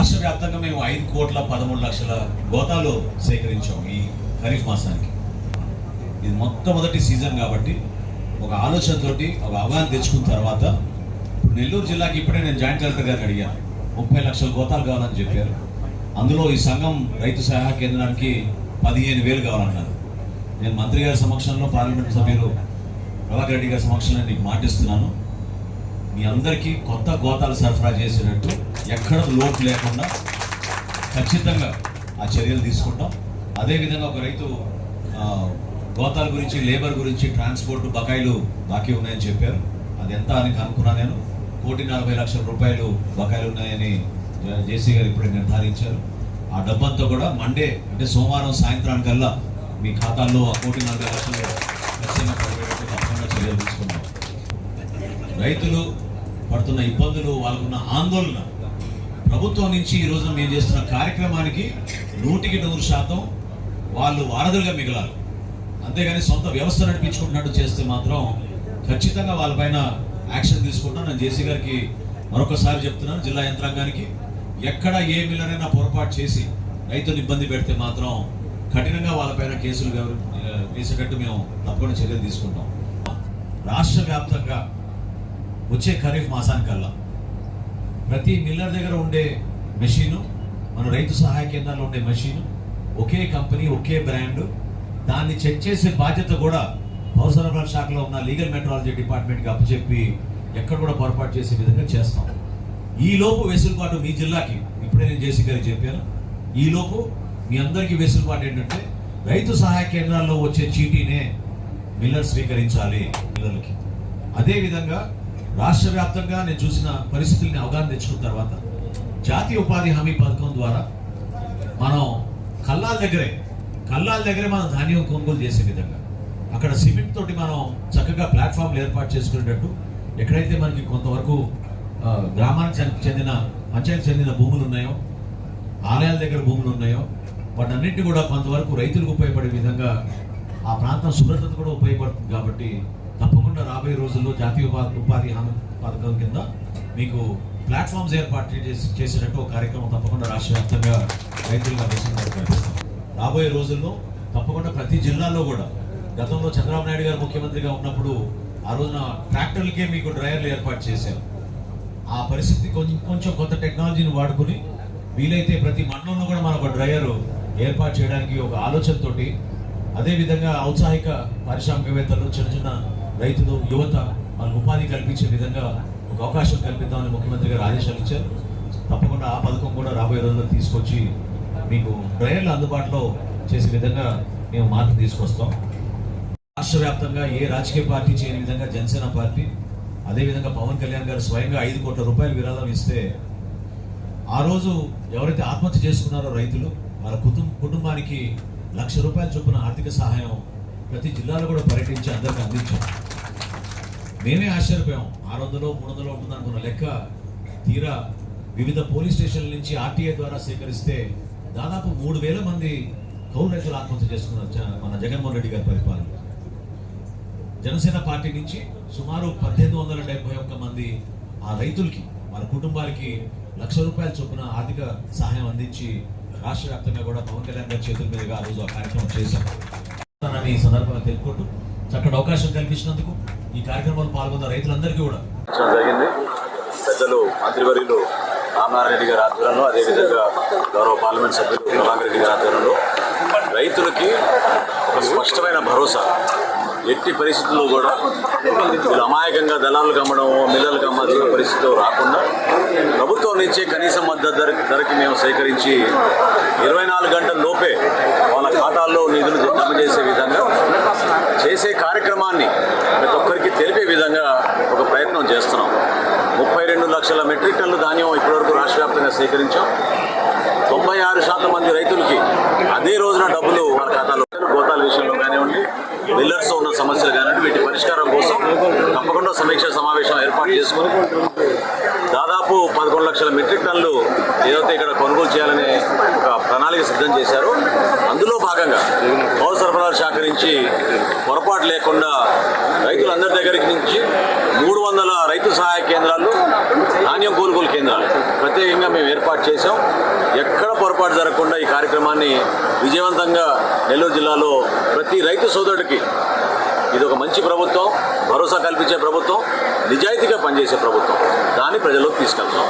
రాష్ట్ర వర్తంగా మేము ఐదు కోట్ల పదమూడు లక్షల గోతాలు సేకరించాం ఈ ఖరీఫ్ మాసానికి. ఇది మొట్టమొదటి సీజన్ కాబట్టి ఒక ఆలోచనతోటి ఒక అవగాహన తెచ్చుకున్న తర్వాత ఇప్పుడు నెల్లూరు జిల్లాకి ఇప్పుడే నేను జాయింట్ కలెక్టర్ గారిని అడిగాను. ముప్పై లక్షల గోతాలు కావాలని చెప్పారు. అందులో ఈ సంఘం రైతు సహాయ కేంద్రానికి పదిహేను వేలు కావాలన్నారు. నేను మంత్రి గారి సమక్షంలో పార్లమెంట్ సభ్యులు ప్రభాకర్ రెడ్డి గారి సమక్షంలో నీకు మాటిస్తున్నాను. మీ అందరికీ కొత్త గోతాలు సరఫరా చేసేటట్టు ఎక్కడ లోపు లేకుండా ఖచ్చితంగా ఆ చర్యలు తీసుకుంటాం. అదేవిధంగా ఒక రైతు గోతాల గురించి లేబర్ గురించి ట్రాన్స్పోర్ట్ బకాయిలు బాకీ ఉన్నాయని చెప్పారు. అది ఎంత అని కనుక్కున్నా నేను. కోటి నలభై లక్షల రూపాయలు బకాయిలు ఉన్నాయని జేసీ గారు ఇప్పుడే నిర్ధారించారు. ఆ డబ్బంతా కూడా మండే అంటే సోమవారం సాయంత్రానికల్లా మీ ఖాతాల్లో ఆ కోటి నలభై లక్షలు రైతులు పడుతున్న ఇబ్బందులు వాళ్ళకున్న ఆందోళన. ప్రభుత్వం నుంచి ఈ మేము చేస్తున్న కార్యక్రమానికి నూటికి నూరు శాతం వాళ్ళు వారధులుగా మిగలాలి అంతేగాని సొంత వ్యవస్థ నడిపించుకుంటున్నట్టు చేస్తే మాత్రం ఖచ్చితంగా వాళ్ళపైన యాక్షన్ తీసుకుంటాం నేను జేసీ గారికి మరొకసారి చెప్తున్నాను జిల్లా యంత్రాంగానికి ఎక్కడ ఏ మిల్లనైనా పొరపాటు చేసి రైతులు ఇబ్బంది పెడితే మాత్రం కఠినంగా వాళ్ళపైన కేసులు వేసేటట్టు మేము తప్పకుండా చర్యలు తీసుకుంటాం. రాష్ట్ర వ్యాప్తంగా వచ్చే ఖరీఫ్ మాసానికల్లా. ప్రతి మిల్లర్ దగ్గర ఉండే మెషీను మన రైతు సహాయ కేంద్రాల్లో ఉండే మెషీను ఒకే కంపెనీ ఒకే బ్రాండ్ దాన్ని చెక్ చేసే బాధ్యత కూడా పౌర సరఫరాల శాఖలో ఉన్న లీగల్ మెట్రాలజీ డిపార్ట్మెంట్కి అప్పచెప్పి ఎక్కడ కూడా పొరపాటు చేసే విధంగా చేస్తాం. ఈ లోపు వెసులుబాటు మీ జిల్లాకి ఇప్పుడే నేను జేసీ గారికి చెప్పాను. ఈలోపు మీ అందరికీ వెసులుబాటు ఏంటంటే రైతు సహాయ కేంద్రాల్లో వచ్చే చీటీనే మిల్లర్ స్వీకరించాలి మిల్లర్లకి. అదేవిధంగా రాష్ట్ర వ్యాప్తంగా నేను చూసిన పరిస్థితుల్ని అవగాహన తెచ్చుకున్న తర్వాత జాతీయ ఉపాధి హామీ పథకం ద్వారా మనం కల్లాల దగ్గరే కల్లాల దగ్గరే మనం ధాన్యం కొనుగోలు చేసే విధంగా అక్కడ సిమెంట్ తోటి మనం చక్కగా ప్లాట్ఫామ్లు ఏర్పాటు చేసుకునేటట్టు ఎక్కడైతే మనకి కొంతవరకు గ్రామానికి చెందిన పంచాయతీ చెందిన భూములు ఉన్నాయో ఆలయాల దగ్గర భూములు ఉన్నాయో వాటన్నింటినీ కూడా కొంతవరకు రైతులకు ఉపయోగపడే విధంగా ఆ ప్రాంతం శుభ్రతకు కూడా ఉపయోగపడుతుంది కాబట్టి తప్పకుండా రాబోయే రోజుల్లో జాతీయ ఉపాధి ఉపాధి హామీ పథకం కింద మీకు ప్లాట్ఫామ్స్ ఏర్పాటు చేసి చేసేటట్టు ఒక కార్యక్రమం తప్పకుండా రాష్ట్ర వ్యాప్తంగా రైతులుగా రాబోయే రోజుల్లో తప్పకుండా ప్రతి జిల్లాలో కూడా గతంలో చంద్రబాబు నాయుడు గారు ముఖ్యమంత్రిగా ఉన్నప్పుడు ఆ రోజున ట్రాక్టర్లకే మీకు డ్రైవర్లు ఏర్పాటు చేశారు. ఆ పరిస్థితి కొంచెం కొంచెం కొత్త టెక్నాలజీని వాడుకుని వీలైతే ప్రతి మండలంలో కూడా మనకు ఒక డ్రైవర్ ఏర్పాటు చేయడానికి ఒక ఆలోచనతోటి అదేవిధంగా ఔత్సాహిక పారిశ్రామికవేత్తలు చిన్న చిన్న రైతులు యువత వాళ్ళ ఉపాధి కల్పించే విధంగా ఒక అవకాశం కల్పిద్దామని ముఖ్యమంత్రి గారు ఆదేశాలు ఇచ్చారు. తప్పకుండా ఆ పథకం కూడా రాబోయే రోజుల్లో తీసుకొచ్చి మీకు డ్రైవర్లు అందుబాటులో చేసే విధంగా మేము మార్పు తీసుకొస్తాం. రాష్ట్ర వ్యాప్తంగా ఏ రాజకీయ పార్టీ చేయని విధంగా జనసేన పార్టీ అదేవిధంగా పవన్ కళ్యాణ్ గారు స్వయంగా ఐదు కోట్ల రూపాయలు విరాళం ఇస్తే ఆ రోజు ఎవరైతే ఆత్మహత్య చేసుకున్నారో రైతులు వాళ్ళ కుటుంబ కుటుంబానికి లక్ష రూపాయల చొప్పున ఆర్థిక సహాయం ప్రతి జిల్లాలో కూడా పర్యటించి అందరికీ అందించాం. మేమే ఆశ్చర్యపోయాం. ఆరు వందలు మూడు వందలు ఉంటుంది అనుకున్న లెక్క తీరా వివిధ పోలీస్ స్టేషన్ల నుంచి ఆర్టీఏ ద్వారా సేకరిస్తే దాదాపు మూడు వేల మంది కౌలు రైతులు ఆత్మహత్య చేసుకున్నారు మన జగన్మోహన్ రెడ్డి గారి పరిపాలన. జనసేన పార్టీ నుంచి సుమారు పద్దెనిమిది వందల డెబ్బై ఒక్క మంది ఆ రైతులకి వాళ్ళ కుటుంబాలకి లక్ష రూపాయల చొప్పున ఆర్థిక సహాయం అందించి రాష్ట్ర వ్యాప్తంగా కూడా పవన్ కళ్యాణ్ గారి చేతుల మీదుగా ఆ రోజు ఆ కార్యక్రమం చేశాం. ఈ సందర్భంగా తెలుపుకుంటూ చక్కటి అవకాశం కల్పించినందుకు ఈ కార్యక్రమంలో పాల్గొన్న రైతులందరికీ కూడా. జరిగింది. పెద్దలు మంత్రివర్యులు రామారెడ్డి గారి ఆధ్వర్యంలో అదేవిధంగా గౌరవ పార్లమెంట్ సభ్యులు ప్రభాకర్ గారి ఆధ్వర్యంలో రైతులకి ఒక స్పష్టమైన భరోసా. ఎట్టి పరిస్థితుల్లో కూడా వీళ్ళు అమాయకంగా దళాలు కమ్మడం మిల్లలు కమ్మాల్సిన పరిస్థితులు రాకుండా ప్రభుత్వం నుంచే కనీస మద్దతు ధర ధరకి మేము సేకరించి ఇరవై నాలుగు గంటల లోపే వాళ్ళ ఖాతాల్లో నిధులు జమ చేసే విధంగా చేసే కార్యక్రమాన్ని ప్రతి ఒక్క తెలిపే విధంగా ఒక ప్రయత్నం చేస్తున్నాం. ముప్పై రెండు లక్షల మెట్రిక్ టన్ను ధాన్యం ఇప్పటివరకు రాష్ట్ర వ్యాప్తంగా సేకరించాం. తొంభై ఆరు శాతం మంది రైతులకి అదే రోజున డబ్బులు వాళ్ళ ఖాతాలో గోతాల విషయంలో కానివ్వండి మిల్లర్స్తో ఉన్న సమస్యలు కానివ్వండి వీటి పరిష్కారం కోసం తప్పకుండా సమీక్ష సమావేశం ఏర్పాటు చేసుకుని లక్షల మెట్రిక్ టన్నులు ఏదైతే ఇక్కడ కొనుగోలు చేయాలనే ఒక ప్రణాళిక సిద్ధం చేశారు అందులో భాగంగా పౌర సరఫరాల శాఖ నుంచి పొరపాటు లేకుండా రైతులందరి దగ్గరికి నుంచి మూడు వందల రైతు సహాయ కేంద్రాలు ధాన్యం కొనుగోలు కేంద్రాలు ప్రత్యేకంగా మేము ఏర్పాటు చేసాం ఎక్కడ పొరపాటు జరగకుండా ఈ కార్యక్రమాన్ని విజయవంతంగా నెల్లూరు జిల్లాలో ప్రతి రైతు సోదరుడికి ఇది ఒక మంచి ప్రభుత్వం భరోసా కల్పించే ప్రభుత్వం నిజాయితీగా పనిచేసే ప్రభుత్వం. దాన్ని ప్రజల్లోకి తీసుకెళ్తాం.